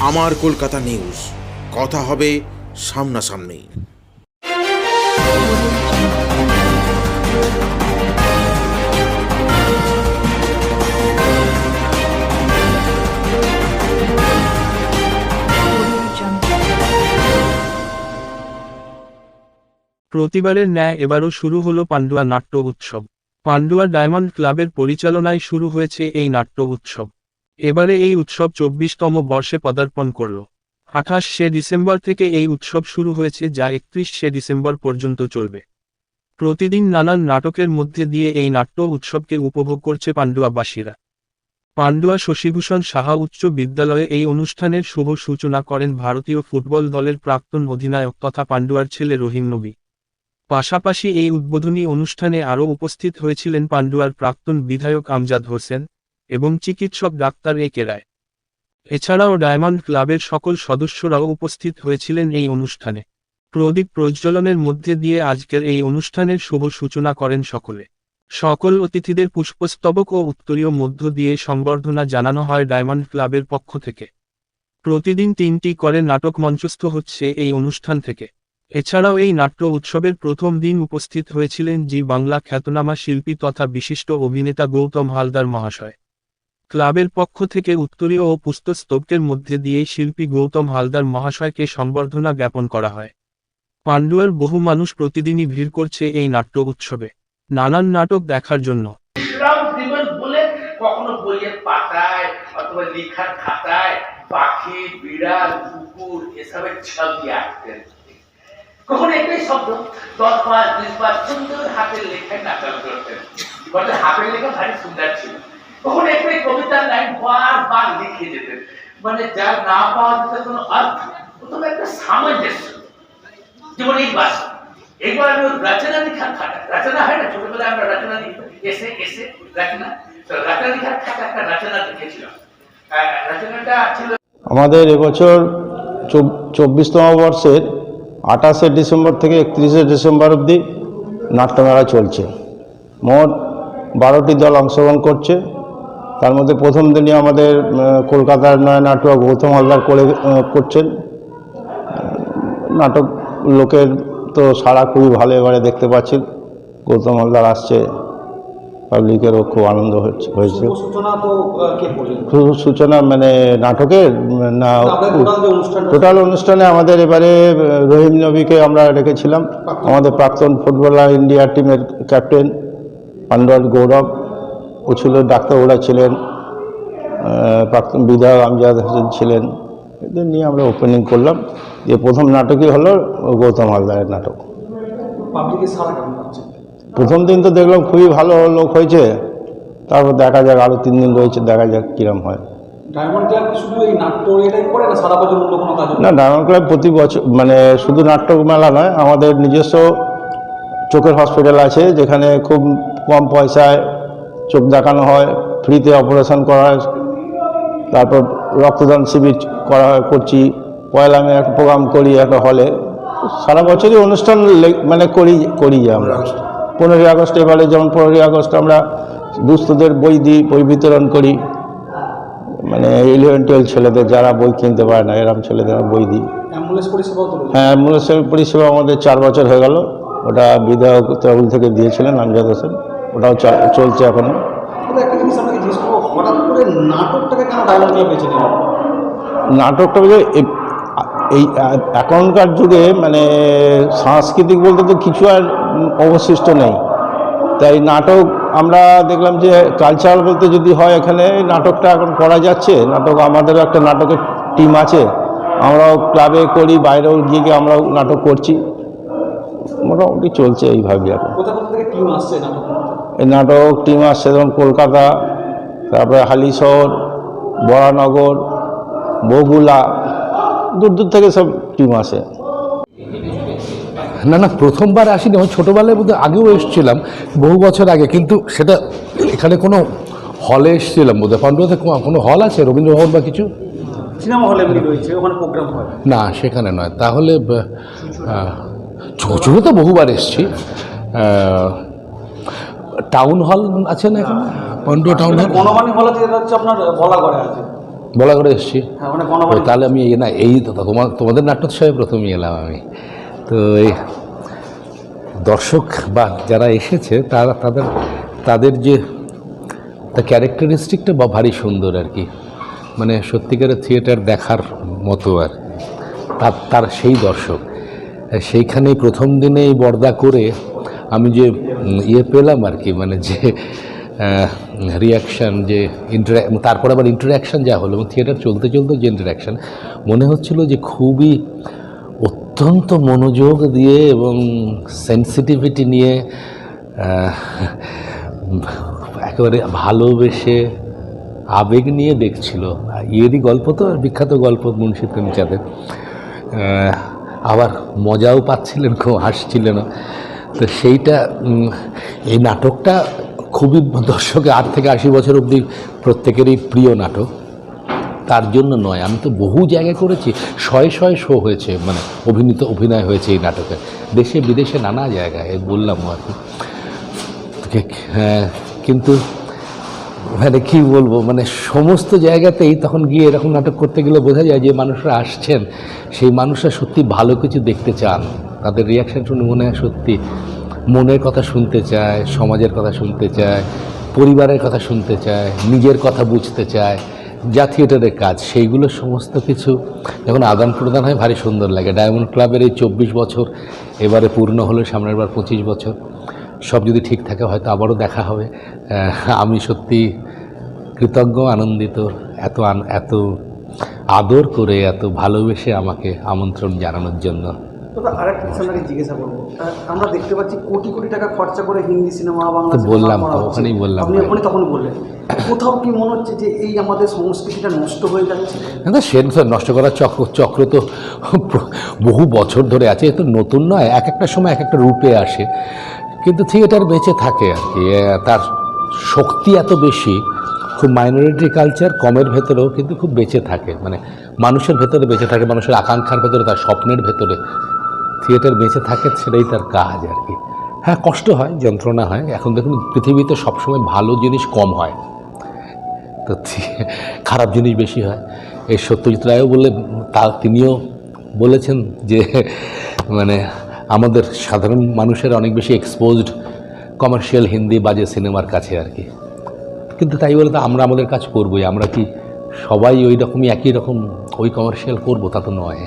আমার কলকাতা নিউজ। কথা হবে সামনাসামনি। প্রতিবারের ন্যায় এবারও শুরু হলো পান্ডুয়া নাট্য উৎসব। পান্ডুয়া ডায়মন্ড ক্লাবের পরিচালনায় শুরু হয়েছে এই নাট্য উৎসব। এবারে এই উৎসব চব্বিশতম বর্ষে পদার্পণ করল। আঠাশ ডিসেম্বর থেকে এই উৎসব শুরু হয়েছে যা একত্রিশ ডিসেম্বর পর্যন্ত চলবে। প্রতিদিন নানান নাটকের মধ্যে দিয়ে এই নাট্য উৎসবকে উপভোগ করছে পান্ডুয়াবাসীরা পান্ডুয়া শশীভূষণ সাহা উচ্চ বিদ্যালয়ে এই অনুষ্ঠানের শুভ সূচনা করেন ভারতীয় ফুটবল দলের প্রাক্তন অধিনায়ক তথা পান্ডুয়ার ছেলে রহিম নবী। পাশাপাশি এই উদ্বোধনী অনুষ্ঠানে আরও উপস্থিত হয়েছিলেন পান্ডুয়ার প্রাক্তন বিধায়ক আমজাদ হোসেন এবং চিকিৎসক ডাক্তার এ রায়। এছাড়াও ডায়মন্ড ক্লাবের সকল সদস্যরাও উপস্থিত হয়েছিলেন এই অনুষ্ঠানে। প্রদীপ প্রজ্বলনের মধ্যে দিয়ে আজকের এই অনুষ্ঠানের শুভ সূচনা করেন সকলে। সকল অতিথিদের পুষ্পস্তবক ও উত্তরীয় মধ্য দিয়ে সংবর্ধনা জানানো হয় ডায়মন্ড ক্লাবের পক্ষ থেকে। প্রতিদিন তিনটি করে নাটক মঞ্চস্থ হচ্ছে এই অনুষ্ঠান থেকে। এছাড়াও এই নাট্য উৎসবের প্রথম দিন উপস্থিত হয়েছিলেন জি বাংলা খ্যাতনামা শিল্পী তথা বিশিষ্ট অভিনেতা গৌতম হালদার মহাশয়। ক্লাবের পক্ষ থেকে উত্তরীয় ও পুস্তস্তবকের মধ্যে দিয়ে শিল্পী গৌতম হালদার মহাশয়কে সংবর্ধনা জ্ঞাপন করা হয়। পান্ডুয়ার বহু মানুষ প্রতিদিনই ভিড় করছে এই নাট্য উৎসবে, নানান নাটক দেখার জন্য। হাতের হাতের লেখা ভারী সুন্দর ছিল। একটাই কবিতার লাইন বারবার লিখে যেতেন। মানে যার না পাওয়া কোনো অর্থ অথবা একটা সামঞ্জস্য। যেমন এই বাস। একবার আমি রচনা লেখার খাতা। রচনা হয় না? ছোটবেলায় আমরা রচনা লিখতাম এসে এসে, রচনা। রচনা লেখার খাতা একটা রচনা লিখেছিলাম। আমাদের এবছর চব- চব্বিশতম বর্ষের আঠাশে ডিসেম্বর থেকে একত্রিশে ডিসেম্বর অবধি নাট্যমেলা চলছে। মোট বারোটি দল অংশগ্রহণ করছে। তার মধ্যে প্রথম দিনই আমাদের কলকাতার নয় নাটক গৌতম হালদার করে করছেন। নাটক লোকের তো সারা খুবই ভালো এবারে দেখতে পাচ্ছি গৌতম হালদার আসছে পাবলিকেরও খুব আনন্দ হয়েছে। সূচনা মানে নাটকের না টোটাল অনুষ্ঠানে আমাদের এবারে রহিম নবীকে আমরা রেখেছিলাম। আমাদের প্রাক্তন ফুটবলার ইন্ডিয়া টিমের ক্যাপ্টেন পান্ডল গৌরব। ও ছিল ডাক্তারবাবুরা ছিলেন প্রাক্তন বিধায়ক আমজাদ হোসেন ছিলেন। এদের নিয়ে আমরা ওপেনিং করলাম। যে প্রথম নাটকই হলো গৌতম হালদারের নাটক। প্রথম দিন তো দেখলাম খুবই ভালো লোক হয়েছে। তারপর দেখা যাক আরও তিন দিন রয়েছে দেখা যাক কীরম হয়। না ডায়মন্ড ক্লাব প্রতি বছর মানে শুধু নাট্য মেলা নয় আমাদের নিজস্ব চোখের হসপিটাল আছে যেখানে খুব কম পয়সায় চোখ দেখানো হয় ফ্রিতে অপারেশন করা হয় তারপর রক্তদান শিবির করা হয় করছি পয়লা মে একটা প্রোগ্রাম করি একটা হলে। সারা বছরই অনুষ্ঠান লে- মানে করি করি আমরা। পনেরোই আগস্ট। এবারে যেমন পনেরোই আগস্ট আমরা দুস্থদের বই দিই বই বিতরণ করি। মানে ইলেভেন টুয়েলভ ছেলেদের যারা বই কিনতে পারে না এরম ছেলেদের বই দিই। অ্যাম্বুলেন্স হ্যাঁ অ্যাম্বুলেন্সের পরিষেবা আমাদের চার বছর হয়ে গেল। ওটা বিধায়ক তহবিল থেকে দিয়েছিলেন আমজাদ হোসেন। ওটাও চলছে এখনও। নাটকটা বলে এই এখনকার যুগে মানে সাংস্কৃতিক বলতে তো কিছু আর অবশিষ্ট নেই। তাই নাটক আমরা দেখলাম যে কালচারাল বলতে যদি হয় এখানে নাটকটা এখন করা যাচ্ছে নাটক আমাদেরও একটা নাটকের টিম আছে। আমরাও ক্লাবে করি বাইরেও গিয়ে গিয়ে আমরাও নাটক করছি। মোটামুটি চলছে এইভাবে এখন। এই নাটক টিম আসছে যেমন কলকাতা তারপরে হালিশহর বরানগর বগুলা দূর দূর থেকে সব টিম আসে। না না প্রথমবার আসিনি আমি ছোটোবেলায় বোধহয় আগেও এসেছিলাম বহু বছর আগে কিন্তু সেটা এখানে কোনো হলে এসেছিলাম বোধহয় পান্ডুয়াতে কোনো- কোনো হল আছে রবীন্দ্রভবন বা কিছু? সিনেমা হল এমনি রয়েছে ওখানে প্রোগ্রাম হয়। না সেখানে নয় তাহলে ছোটো তো বহুবার এসেছি টাউন হল আছে না এখানে? পান্ডুয়া টাউন হল বনমানি হল যেটা হচ্ছে আপনার বলা করে আছে। বলা করে এসেছি। হ্যাঁ মানে ও তাহলে আমি এই না এই তো তোমার তোমাদের নাট্যোৎসবে প্রথমে এলাম আমি। তো এই দর্শক বা যারা এসেছে তারা তাদের তাদের যে তা ক্যারেক্টারিস্টিকটা বা ভারী সুন্দর আর কি। মানে সত্যিকারের থিয়েটার দেখার মতো আর তার তার সেই দর্শক। সেইখানেই প্রথম দিনেই বর্দা করে আমি যে ইয়ে পেলাম আর কি মানে যে রিয়াকশান যে ইন্টারা তারপর আবার ইন্টারাকশান যা হলো, এবং থিয়েটার চলতে চলতে যে ইন্টারাকশান মনে হচ্ছিল যে খুবই অত্যন্ত মনোযোগ দিয়ে এবং সেন্সিটিভিটি নিয়ে একেবারে ভালোবেসে আবেগ নিয়ে দেখছিল। এরই গল্প তো বিখ্যাত গল্প মুন্সি প্রেমচাঁদের। আবার মজাও পাচ্ছিলেন, খুব হাসছিলেন তো সেইটা এই নাটকটা খুবই দর্শকের আট থেকে আশি বছর অবধি প্রত্যেকেরই প্রিয় নাটক। তার জন্য নয়, আমি তো বহু জায়গায় করেছি, শয়ে শয়ে শো হয়েছে মানে অভিনীত, অভিনয় হয়েছে এই নাটকে। দেশে বিদেশে নানা জায়গায় বললাম আর কি। হ্যাঁ কিন্তু মানে কি বলব মানে সমস্ত জায়গাতেই তখন গিয়ে এরকম নাটক করতে গেলে বোঝা যায় যে মানুষরা আসছেন, সেই মানুষরা সত্যি ভালো কিছু দেখতে চান। তাদের রিয়াকশন শুনে মনে হয় সত্যি মনের কথা শুনতে চায়, সমাজের কথা শুনতে চায়, পরিবারের কথা শুনতে চায়, নিজের কথা বুঝতে চায়, যা থিয়েটারের কাজ, সেইগুলো সমস্ত কিছু যখন আদান প্রদান হয় ভারী সুন্দর লাগে। ডায়মন্ড ক্লাবের এই চব্বিশ বছর এবারে পূর্ণ হলো, সামনের বার পঁচিশ বছর। সব যদি ঠিক থাকে হয়তো আবারও দেখা হবে। আমি সত্যি কৃতজ্ঞ, আনন্দিত, এত এত আদর করে, এত ভালোবেসে আমাকে আমন্ত্রণ জানানোর জন্য। দাদা আরেকটা কিছু আপনাকে জিজ্ঞাসা করব। আমরা দেখতে পাচ্ছি কোটি কোটি টাকা খরচা করে হিন্দি সিনেমা বাংলা বললাম। ওখানেই বললাম। আপনি ওখানে তখন বললেন। কোথাও কি মনে হচ্ছে যে এই আমাদের সংস্কৃতিটা নষ্ট হয়ে যাচ্ছে? না সে নষ্ট করার চক্র চক্র তো বহু বছর ধরে আছে। এ তো নতুন নয় এক একটা সময় এক একটা রূপে আসে। কিন্তু থিয়েটার বেঁচে থাকে আর কি। তার শক্তি এত বেশি খুব মাইনরিটি কালচার কমের ভেতরেও কিন্তু খুব বেঁচে থাকে। মানে মানুষের ভেতরে বেঁচে থাকে মানুষের আকাঙ্ক্ষার ভেতরে তার স্বপ্নের ভেতরে। থিয়েটার বেঁচে থাকে সেটাই তার কাজ আর কি। হ্যাঁ কষ্ট হয়, যন্ত্রণা হয়। এখন দেখুন, পৃথিবীতে সবসময় ভালো জিনিস কম হয়। তো খারাপ জিনিস বেশি হয়। এই সত্যজিৎ রায়ও বললে, তা তিনিও বলেছেন যে মানে আমাদের সাধারণ মানুষের অনেক বেশি এক্সপোজড কমার্শিয়াল হিন্দি বাজে সিনেমার কাছে আর কি। কিন্তু তাই বলে তো আমরা আমাদের কাজ করবোই। আমরা কি সবাই ওই রকমই, একই রকম ওই কমার্শিয়াল করব? তা তো নয়।